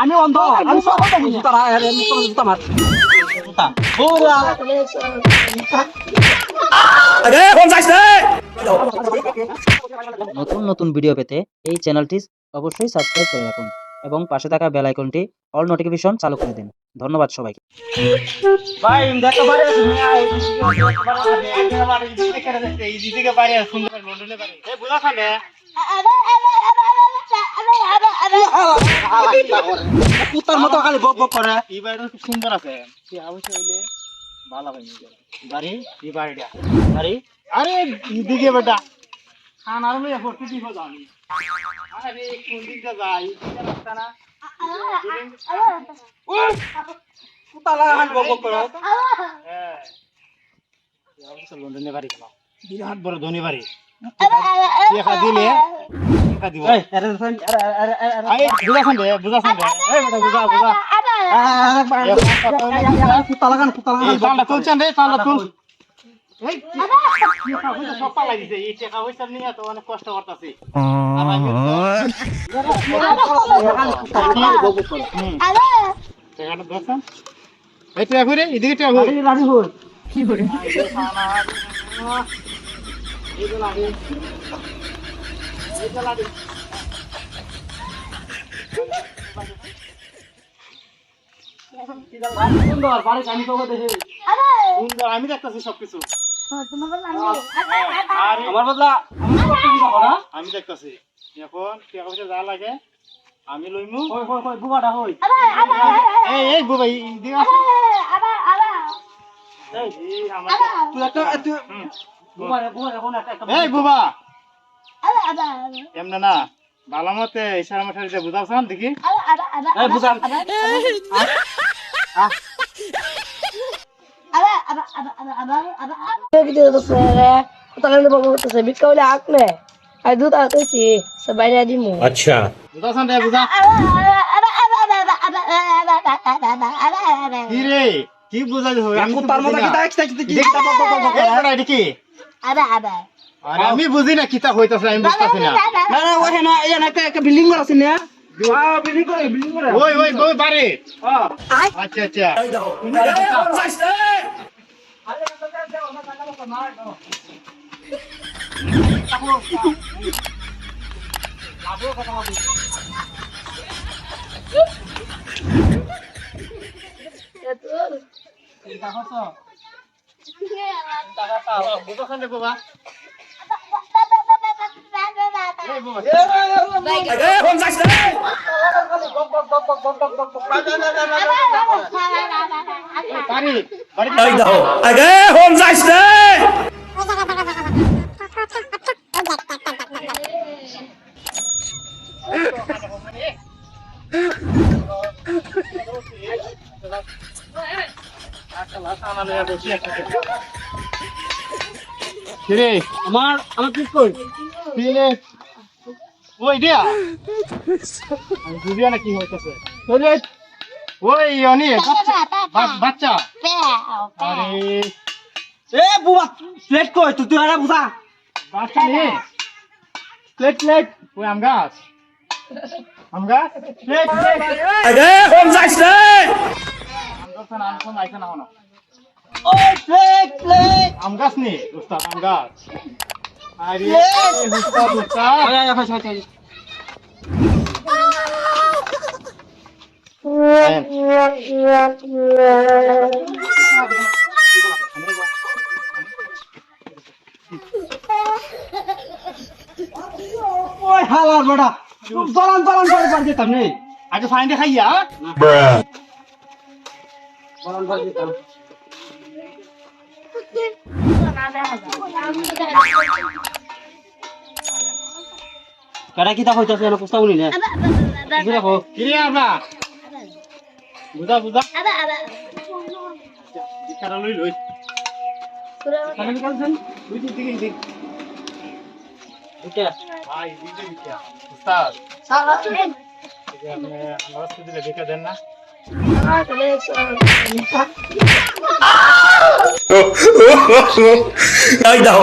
আমি অন্ধ আমি সব কথা বুঝি। তারা জুতা মার নতুন নতুন ভিডিও পেতে এই চ্যানেলটি অবশ্যই সাবস্ক্রাইব করে রাখুন এবং পাশে থাকা বেল আইকনটি অল নোটিফিকেশন চালু করে দিন। ধন্যবাদ সবাইকে। ভাই দেখো খানে। কুত্তার মতো খালি বক বক করে। এই বাড়িটা খুব সুন্দর আছে। কি হইলে? ভালো হয় বাড়ি এই বাড়িটা। বাড়ি আরে এদিকে বেটা। খানার লইয়া পড়তে দিব আমি। আরে কোন দিকটা যাই এদিকে রাস্তা না কুত্তা লাগা বক বক হ্যাঁ লন্ডনে বাড়ি গেলাম বিরাট বড় ধনী বাড়ি দেখা দিলে বুঝাছেন রে তালটা তুল সুন্দর বাড়ি আমি তো দেখে। সুন্দর আমি দেখতেছি সবকিছু। আমার বদলা আমি দেখতেছি। এখন টাকা পয়সা যা লাগে আমি লইমু। হই হই হই বুবাটা হই। এই এই বুবা এই আমার তুই একটা তুই বুবা রে বুবা রে কোন একটা এই বুবা। এমনে না ভালো মতে ইশারা মাঠারি বুঝাওছান দেখি। এই বুঝান। রে কি বুঝাই হবে আমি তার এটা কি আরে আমি বুঝি না কিতা হইতাছে আমি বুঝতাছি না না না ওই না এই না একটা একটা বিল্ডিং আছে না হ্যাঁ ওই ওই ওই বারে হ্যাঁ আচ্ছা আচ্ছা বুঝাছেন রে বাবা এই বাবা বাড়ি আমার আমার কি কই ওই দিয়া। আমি বুঝিয়া না কি হইতেছে ওই অনি বাচ্চা- বাচ্চা। আরে। এ বুবা প্লেট কই? তুই তুই আরে বুঝা। বাচ্চা নে। প্লেট প্লেট ওই আম গাছ। আম গাছ? প্লেট প্লেট আগে হোম যাইছ রে? আম গাছ না আম কোন আইছে না হনো ও প্লেট প্লেট আম গাছ নে উস্তাদ আম গাছ। আরে উস্তাদ উস্তাদ আয় আয় ফাইস ফাইস ওই হালার বড়া দলান দলান করে পার যেতাম নেই আগে ফাইন খাইয়া। দলান করে যেতাম কাটা কিতা হইতাছে না প্রস্তাব নি না বুঝে রাখো কিরে আমরা বুঝা বুঝা ইকারা লই লই কাটা কি করছেন দুই দিক দিকে দিক ওকে ভাই দিকে দিকে উস্তাদ। এই যে আপনি আন্দাজ দিলে দেখে দেন না। আই দাও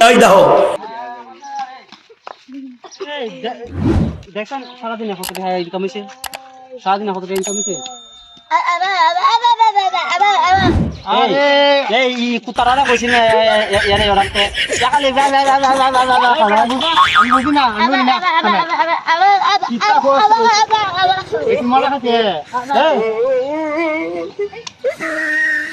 এই দেখো এই দে- দেখছেন সারাদিন কত টাকা ইনকাম হয়েছে সারাদিন কত টাকা ইনকাম হয়েছে আরে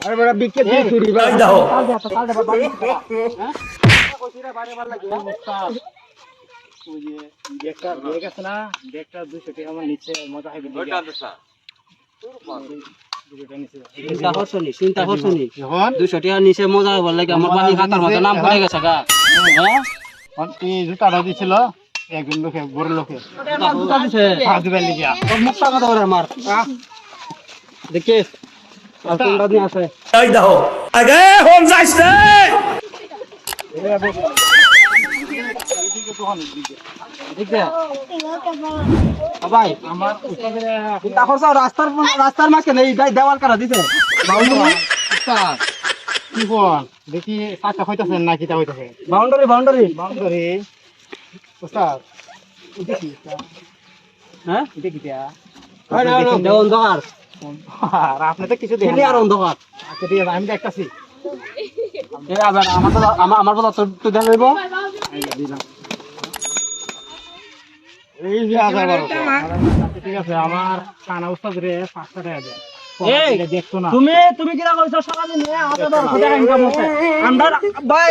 আরে বড় বিকে দিয়ে চুরি এই দেখো। কাল দে কাল দে বাবা ওই যে ব্যাগটা ব্যাগ আছে না ব্যাগটা দুশো টাকা আমার নিচে মজা হবে দুশো টাকা নিচে চিন্তা করছ নি চিন্তা করছ নি দুশো টাকা নিচে মজা হবার লাগে আমার বাড়ি খাতার মতো নাম পড়ে গেছে গা হ্যাঁ? জুতাটা দিছিল একজন লোকে বড় লোকে জুতা দিছে হাত তোর কথা করে আমার দেখিস। এই দেখো আগে হোম যাইস করছ রাস্তার রাস্তার মাঝখানে দেওয়াল কাটা দিছে। কি কোন দেখি কাঁচা হইতাছেন না কিটা হইতাছে? Boundary boundary. বাউন্ডারি। দেখি হ্যাঁ? দেও অন্ধকার আর আপনি তো কিছু দেখেন ক্লিয়ার অন্ধকার। আচ্ছা ঠিক আছে আমি দেখতাছি। এই আবার আমার তো আমার দেন লইব। এই যে। আচ্ছা, ঠিক আছে আমার কানা উস্তাদ রে পাঁচশো টাকা দেন। তুমি তুমি কইছো ইনকাম হচ্ছে। আমরা ভাই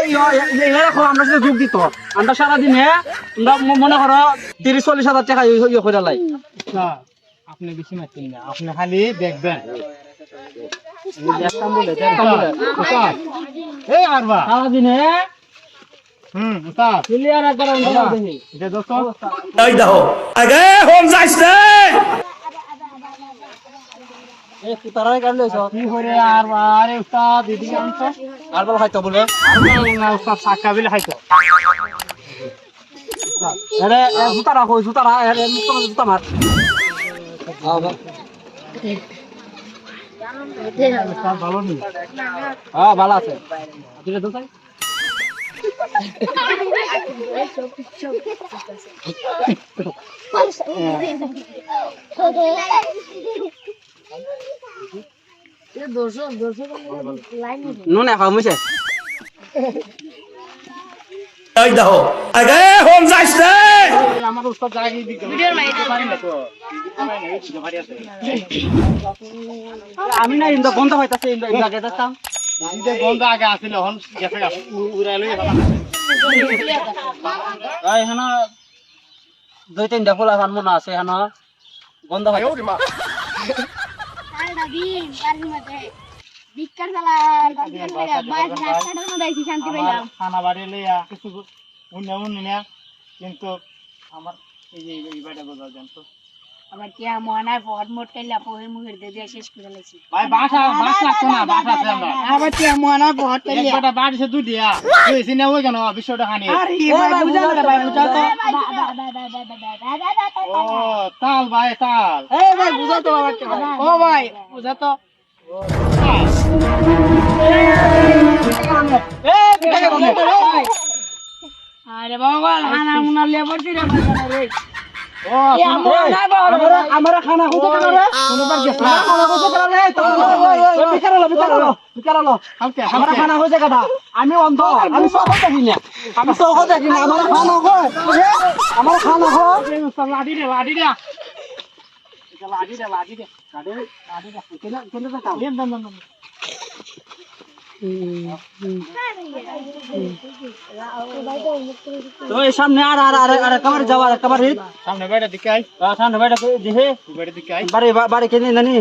এই আমরা সাথে যোগ দিত। আমরা সারা আমরা মনে করো তিরিশ চল্লিশ হাজার টাকা ইয়ে করে লাই। উস্তাদ, আপনি বেশি মারছেন না আপনি খালি দেখবেন। বলে বলে এই আরবা। সারা দিন হুম উস্তাদ। ক্লিয়ার একবার অন্ধকার দেখি। এটা দোস্ত। এই দেখো আগে হোম যাইস না। এই কুতারাই কাটলে হইছো কি করে আরবা? আরে উস্তাদ বল খাইতো বলবে? না উস্তাদ সাক্কা বিলে খাইতো। আরে জুতা রাখো জুতা রাখ আরে জুতা মার। ভালো হ্যাঁ ভালো আছে। নুন এখন মুছে। আগে যাইস আমার উস্তাদ জায়গা দিতে পারি পারি পারি। আমি না ইন্দা বন্ধ হইতাছে ইন্দা ইন্দা গেতাম এই যে আগে আসছিল এখন গেছে উড়াই লই এই হেন। দুই তিনটা ফুলা ফান মনে আছে হেন বন্ধ হয় আমার খানা বাড়ি লইয়া কিছু উন্নে উন্নে না কিন্তু আমার এই যে এই বাড়িটা বোঝা যান তো আবার কি মনে পট মোট কাইলা পোহের মুখের দিয়ে দিয়ে শেষ করে লাইছি ভাই বাসা বাস লাগতো না বাস আছে আমরা আবার কি মনে পট এক বেটা বাড়ি সে দুই দিয়া তুই সিনে ওই কেন বিশ্বটা খানি আরে ভাই বুঝা না ভাই বুঝা তো। ও তাল ভাই তাল। এই ভাই বুঝা তো আবার ও ভাই বুঝা তো আরে বাবা হানা মুনা লে পড়ছি রে রে আমার খানা খুঁজে কেন রে কোনবার গেছে খানা খুঁজে কেন রে তো বিচারালো বিচারালো বিচারালো আমার খানা হয়েছে কথা আমি অন্ধ আমি আমার খানা হয় আমার খানা হয় লাডি রে লাডি রে লাডি রে লাডি রে লাডি রে কেন কেন তা কাম দেন দেন দেন তো এই সামনে আর আর আর আর একবার যাওয়ার একবার হিট সামনে বাইরে দিকে আই সামনে বাইরে দেখে বাইরে দিকে আই বাড়ি বাড়ি কিনে নানি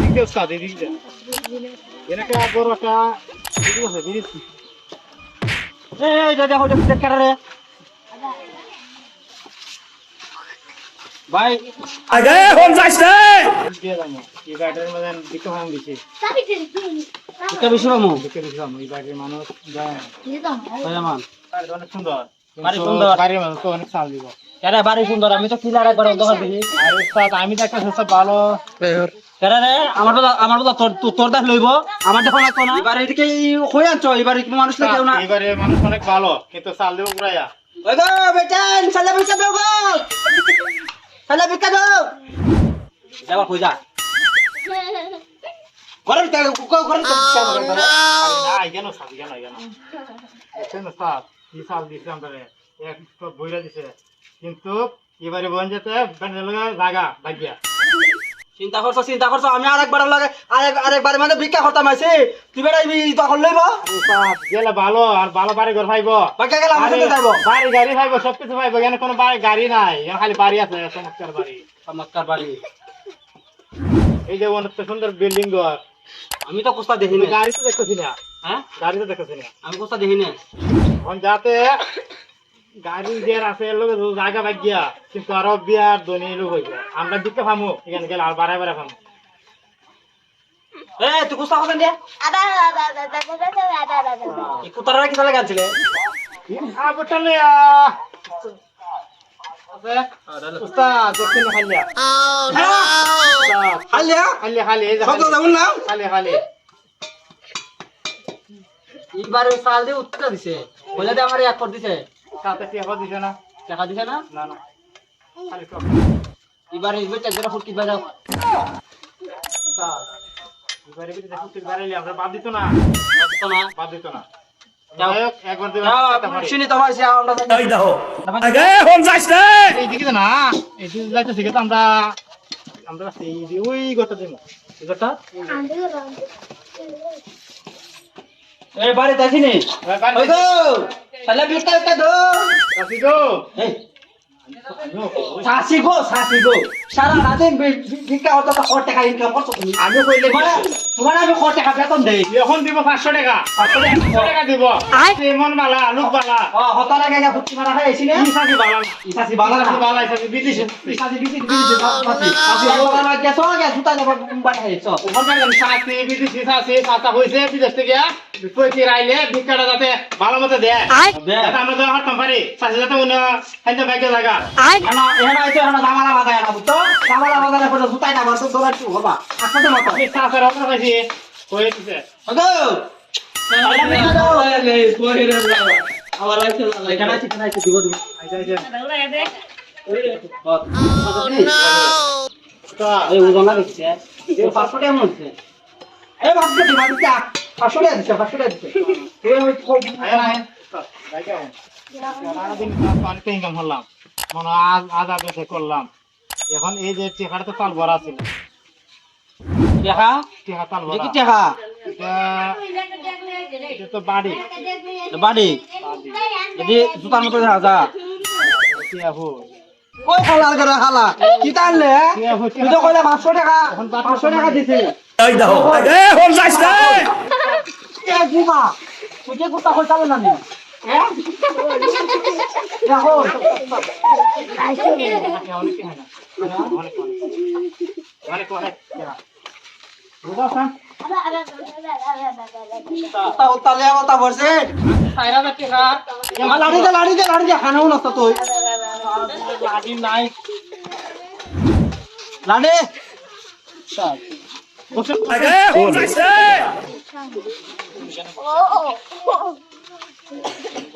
দিকে উস্তাদ এদিকে এনেকে বড় একটা বিড়ি আছে বিড়ি এই দেখো দেখ কারে ভাই আগে হন যাইছ যাব এই বাড়িটার মধ্যে বিকে ভাঙ দিছে। এটা বেশি পামু বিকে এই বাড়ির মানুষ যায় না। ভাই আমার বাড়িটা অনেক সুন্দর। বাড়ি সুন্দর। বাড়ির মানুষ তো অনেক চাল দিব। কেরে বাড়ি সুন্দর? আমি তো কিলার একবার দোকান দেখি। আর উস্তাদ আমি তো একটা সব ভালো কেরে রে আমার বলা আমার বলা তোর তোর- তোর লইব? আমার দেখো না তো না এবার এদিকে হই আনছো? এবার মানুষ না কেউ না? এবারে মানুষ অনেক ভালো কিন্তু চাল দিব ঘুরাইয়া ওই গো বেটান সালা দাও গো সালা বিকা দাও। যাবা কই যা? ঘরে তে ঘরে তে আরে না কেন চাল কেন কেন কেন চাল কি চাল দিছে আমাদের এক সব বইরা দিছে। কিন্তু এবারে বন যেতে ব্যান্ডেল জায়গা ভাগ্যা চিন্তা করছ চিন্তা করছ আমি আরেকবার লাগে আরেক আরেকবার মানে ভিক্ষা করতাম আইছি। তুই বেড়াইবি তখন লইব? গেলে ভালো আর ভালো বাড়ি ঘর পাইব। বাকি গেলে আমার সাথে যাইব? বাড়ি গাড়ি পাইব সবকিছু পাইব এখানে কোনো বাড়ি গাড়ি নাই এখানে খালি বাড়ি আছে চমৎকার বাড়ি। চমৎকার বাড়ি। এই যে অনেক সুন্দর বিল্ডিং ঘর। আমি তো কুস্তা দেখি কিন্তু না গাড়ি তো দেখতেছি না। হ্যাঁ? গাড়ি তো দেখতেছি না। আমি কুস্তা দেখি না এখন যাতে গাড়ি যে আছে এর লগে জায়গা কিন্তু আরও বিয়ার ধনী লোক হইবে। আমরা দিতে পামু এখানে গেলে আর বাড়াই বাড়াই পামু এ তুই কুস্তা করবেন দে এই এইবারে সাল দিয়ে উত্তর দিছে। বলে আমার এক কর দিছে। দিছে না? টাকা দিছে না? না না। এবারে ফুটকি বাজাও। দেখো তুই বাড়াইলি আমরা বাদ দিত না। তো বাদ দিত না। আমরা না? ওই গোটা দিব গোটা এই ওই তাহলে বিটা বিটা দো কাশি গো এই গো সাসি গো। সারা রাতে ভিক্ষা হতো কত টাকা ইনকাম করছ তুমি? আমি কইলে তোমার তোমার আমি কত টাকা বেতন দেই? এখন দিব পাঁচশো টাকা। পাঁচশো টাকা? দিব। বালা লুক বালা। ও হত টাকা গা ফুটি মারা খাই আইছিনে ইসাকি বালা ইসাসি বালা না। বালা ইসাকি বিদেশি ইসাসি বিটি বিটি সাসি সাসি বালা না গেছো গা জুতা যাবা বাড়ি খাইছো ওখান থেকে সাথে বিদেশি সাথে সাথা হয়েছে বিদেশ থেকে পয়সি রাইলে ভিক্ষাটা যাতে ভালো মতো দেয়। আমরা হারতাম পারি সাথে যাতে উনি জায়গা এনা এনা আইছো এনা জামালা বাজায় না বুঝছ জামালা বাজারে পড়ে জুতাই না মারছো দৌড়া কি হবা আচ্ছা মতো আমি সাথে রকম পাইছি হয়ে দিছে ওগো আমার আইছো এখানে আইছো এখানে আইছো দিব দিব আইসা আইসা এই উজনা দেখছে এই পাঁচশো টাকা মনে হচ্ছে এই ভাবছে দিবা দিচ্ছে পাঁচশো টাকা দিচ্ছে পাঁচশো টাকা দিচ্ছে অনেক ইনকাম করলাম মনে হয় আজ আজ আগে সে করলাম। এখন এই যে টেকাটা তো তাল ভরা ছিল দেখা টেকা তাল ভরা। দেখি টাকা এটা এটা তো বাড়ি। বাড়ি বাড়ি। যদি জুতার মতো দেখা যা টিয়া ওই খালা করে খালা? কি টানলে? তুই তো কইলে পাঁচশো টাকা পাঁচশো টাকা দিছে এই দেখো। আগে হন যাইছ না এ বুবা তুই যে কুত্তা কই না লাড়ি দে লাড়ি দে লাড়ি দে খানাও নষ্ট তুই লাগি নাই লাড়ি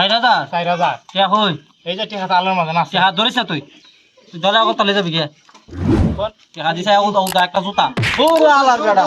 ষাট হাজার চার হাজার কে হই এই যে টিকা তালের মাঝে না হাত ধরিস তুই। তুই দরজা কথা লে যাবি কে টেকা দিছে একটা জুতা। ওরে আলার গাড়া